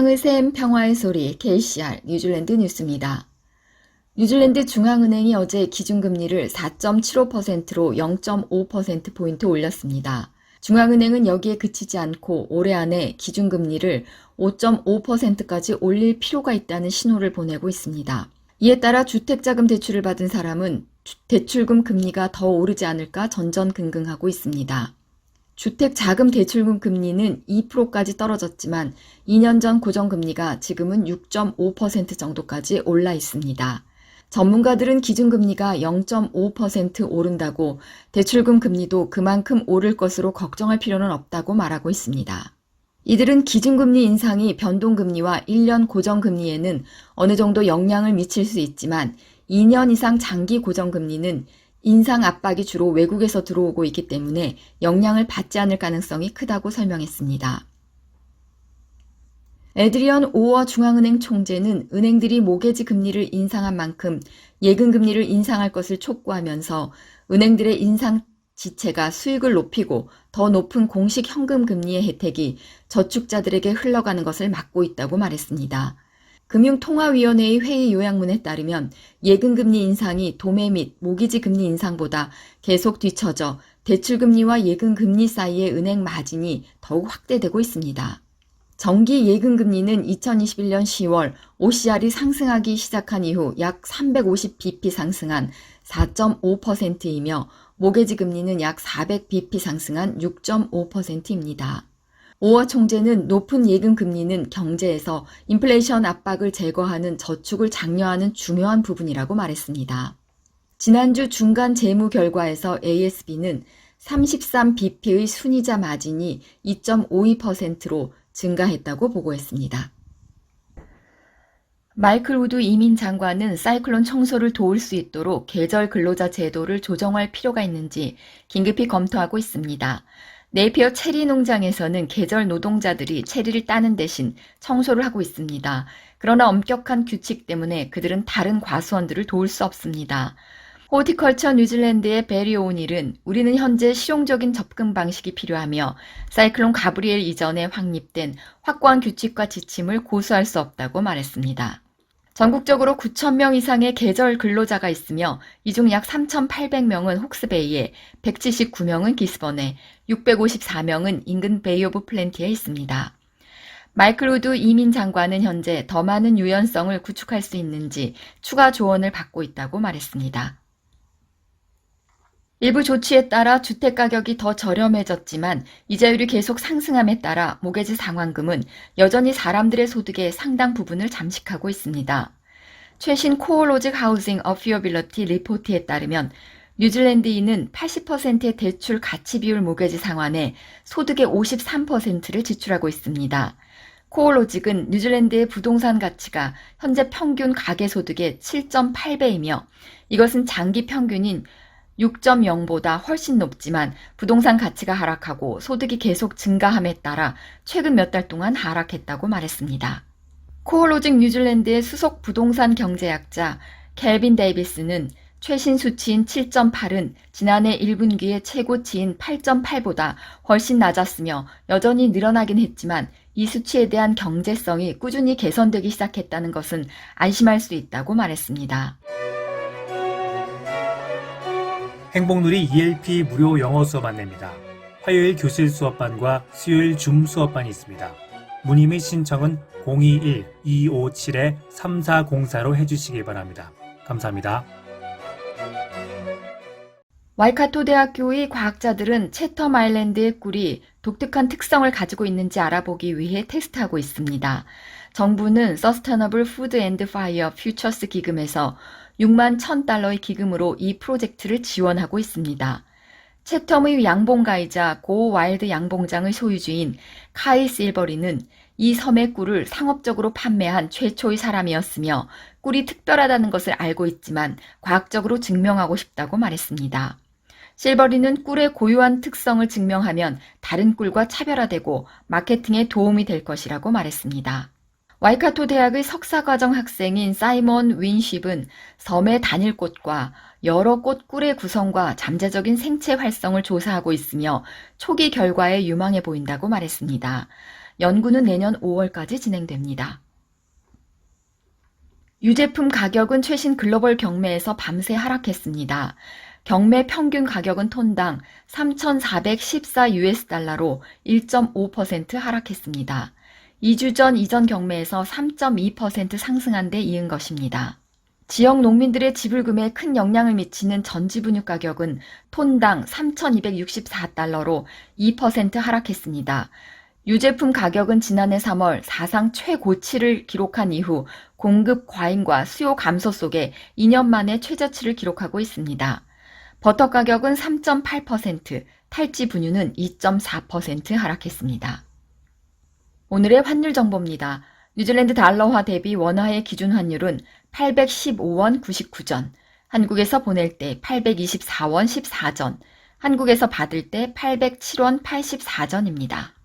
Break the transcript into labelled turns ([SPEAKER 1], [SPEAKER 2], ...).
[SPEAKER 1] 세상의 샘 평화의 소리 KCR 뉴질랜드 뉴스입니다. 뉴질랜드 중앙은행이 어제 기준금리를 4.75%로 0.5%포인트 올렸습니다. 중앙은행은 여기에 그치지 않고 올해 안에 기준금리를 5.5%까지 올릴 필요가 있다는 신호를 보내고 있습니다. 이에 따라 주택자금 대출을 받은 사람은 대출금 금리가 더 오르지 않을까 전전긍긍하고 있습니다. 주택 자금 대출금 금리는 2%까지 떨어졌지만 2년 전 고정금리가 지금은 6.5% 정도까지 올라 있습니다. 전문가들은 기준금리가 0.5% 오른다고 대출금 금리도 그만큼 오를 것으로 걱정할 필요는 없다고 말하고 있습니다. 이들은 기준금리 인상이 변동금리와 1년 고정금리에는 어느 정도 영향을 미칠 수 있지만 2년 이상 장기 고정금리는 인상 압박이 주로 외국에서 들어오고 있기 때문에 영향을 받지 않을 가능성이 크다고 설명했습니다. 에드리언 오어 중앙은행 총재는 은행들이 모계지 금리를 인상한 만큼 예금 금리를 인상할 것을 촉구하면서 은행들의 인상 지체가 수익을 높이고 더 높은 공식 현금 금리의 혜택이 저축자들에게 흘러가는 것을 막고 있다고 말했습니다. 금융통화위원회의 회의 요약문에 따르면 예금금리 인상이 도매 및 모기지 금리 인상보다 계속 뒤처져 대출금리와 예금금리 사이의 은행 마진이 더욱 확대되고 있습니다. 정기 예금금리는 2021년 10월 OCR이 상승하기 시작한 이후 약 350bp 상승한 4.5%이며 모계지 금리는 약 400bp 상승한 6.5%입니다. 오어 총재는 높은 예금 금리는 경제에서 인플레이션 압박을 제거하는 저축을 장려하는 중요한 부분이라고 말했습니다. 지난주 중간 재무 결과에서 ASB는 33bp의 순이자 마진이 2.52%로 증가했다고 보고했습니다. 마이클 우드 이민 장관은 사이클론 청소를 도울 수 있도록 계절 근로자 제도를 조정할 필요가 있는지 긴급히 검토하고 있습니다. 네이피어 체리 농장에서는 계절 노동자들이 체리를 따는 대신 청소를 하고 있습니다. 그러나 엄격한 규칙 때문에 그들은 다른 과수원들을 도울 수 없습니다. 호티컬처 뉴질랜드의 베리 오닐은 우리는 현재 실용적인 접근 방식이 필요하며 사이클론 가브리엘 이전에 확립된 확고한 규칙과 지침을 고수할 수 없다고 말했습니다. 전국적으로 9,000명 이상의 계절 근로자가 있으며 이 중 약 3,800명은 혹스베이에, 179명은 기스번에, 654명은 인근 베이 오브 플랜티에 있습니다. 마이클 우드 이민 장관은 현재 더 많은 유연성을 구축할 수 있는지 추가 조언을 받고 있다고 말했습니다. 일부 조치에 따라 주택 가격이 더 저렴해졌지만 이자율이 계속 상승함에 따라 모계지 상환금은 여전히 사람들의 소득의 상당 부분을 잠식하고 있습니다. 최신 코어로직 하우징 어피어빌러티 리포트에 따르면 뉴질랜드인은 80%의 대출 가치 비율 모계지 상환에 소득의 53%를 지출하고 있습니다. 코어로직은 뉴질랜드의 부동산 가치가 현재 평균 가계 소득의 7.8배이며 이것은 장기 평균인 6.0보다 훨씬 높지만 부동산 가치가 하락하고 소득이 계속 증가함에 따라 최근 몇 달 동안 하락했다고 말했습니다. 코어로직 뉴질랜드의 수석 부동산 경제학자 켈빈 데이비스는 최신 수치인 7.8은 지난해 1분기의 최고치인 8.8보다 훨씬 낮았으며 여전히 늘어나긴 했지만 이 수치에 대한 경제성이 꾸준히 개선되기 시작했다는 것은 안심할 수 있다고 말했습니다.
[SPEAKER 2] 행복누리 ELP 무료 영어 수업 안내입니다. 화요일 교실 수업반과 수요일 줌 수업반이 있습니다. 문의 및 신청은 021-257-3404로 해주시기 바랍니다. 감사합니다.
[SPEAKER 1] 와이카토 대학교의 과학자들은 채텀 아일랜드의 꿀이 독특한 특성을 가지고 있는지 알아보기 위해 테스트하고 있습니다. 정부는 Sustainable Food and Fire Futures 기금에서 6만 1000달러의 기금으로 이 프로젝트를 지원하고 있습니다. 채텀의 양봉가이자 고 와일드 양봉장의 소유주인 카이 실버리는 이 섬의 꿀을 상업적으로 판매한 최초의 사람이었으며 꿀이 특별하다는 것을 알고 있지만 과학적으로 증명하고 싶다고 말했습니다. 실버리는 꿀의 고유한 특성을 증명하면 다른 꿀과 차별화되고 마케팅에 도움이 될 것이라고 말했습니다. 와이카토 대학의 석사과정 학생인 사이먼 윈쉽은 섬의 단일꽃과 여러 꽃 꿀의 구성과 잠재적인 생체 활성을 조사하고 있으며 초기 결과에 유망해 보인다고 말했습니다. 연구는 내년 5월까지 진행됩니다. 유제품 가격은 최신 글로벌 경매에서 밤새 하락했습니다. 경매 평균 가격은 톤당 3,414 US 달러로 1.5% 하락했습니다. 2주 전 이전 경매에서 3.2% 상승한 데 이은 것입니다. 지역 농민들의 지불금에 큰 영향을 미치는 전지분유 가격은 톤당 3,264달러로 2% 하락했습니다. 유제품 가격은 지난해 3월 사상 최고치를 기록한 이후 공급 과잉과 수요 감소 속에 2년 만에 최저치를 기록하고 있습니다. 버터 가격은 3.8%, 탈지 분유는 2.4% 하락했습니다. 오늘의 환율 정보입니다. 뉴질랜드 달러화 대비 원화의 기준 환율은 815원 99전, 한국에서 보낼 때 824원 14전, 한국에서 받을 때 807원 84전입니다.